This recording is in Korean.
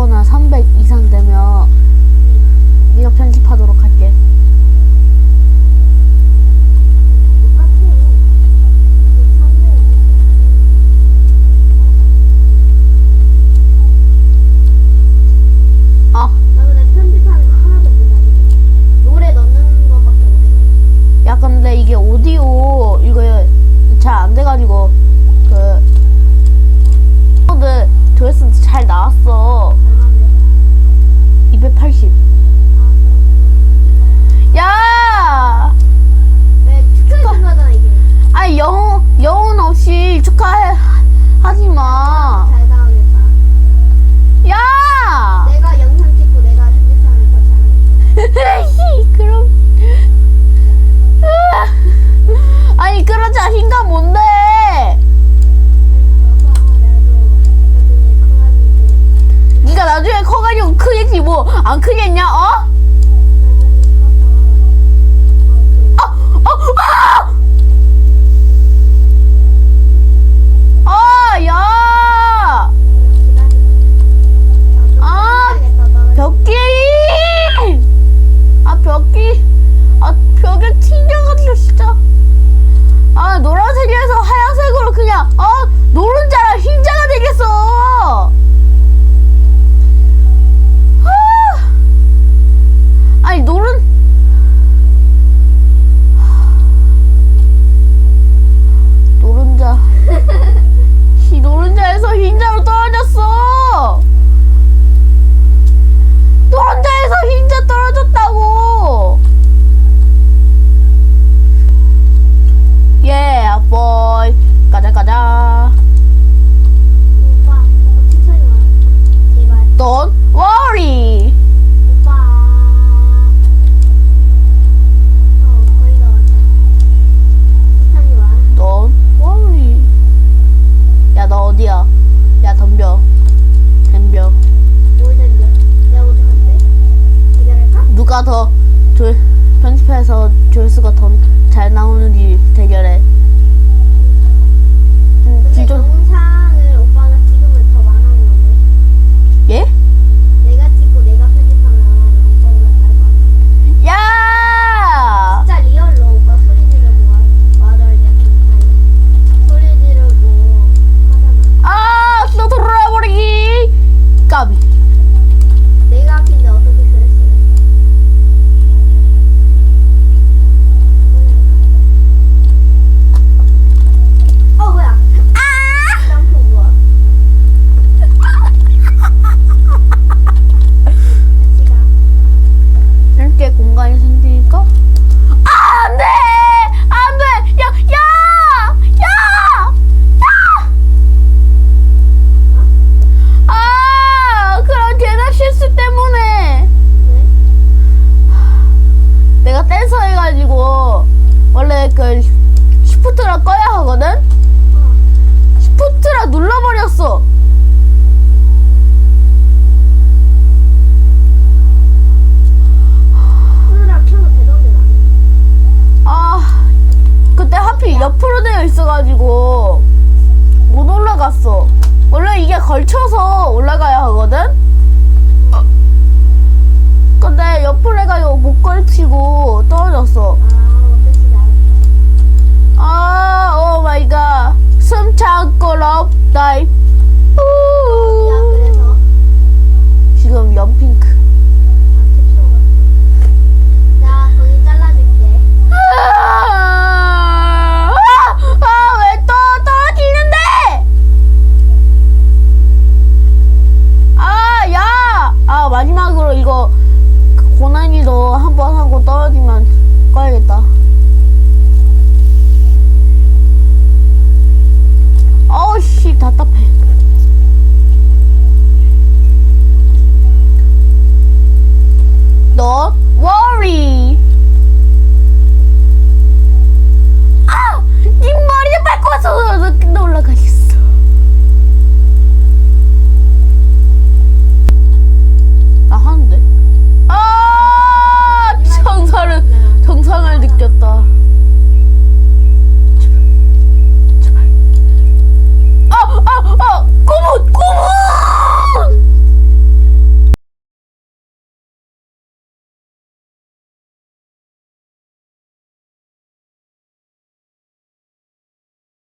200이거나 300 이상 되면 네가 편집하도록 할게. 크지 뭐 안 크겠냐 어? 어! 어! 아! 더 조, 편집해서 조회수가 더 잘 나오는 일 대결해. 음, 근데 영상을 오빠가 지금은 더 많은 건데. 예? 옆으로 되어 있어가지고 못 올라갔어. 원래 이게 걸쳐서 올라가야 하거든? 어. 근데 옆으로 해가지고 못 걸치고 떨어졌어. 아,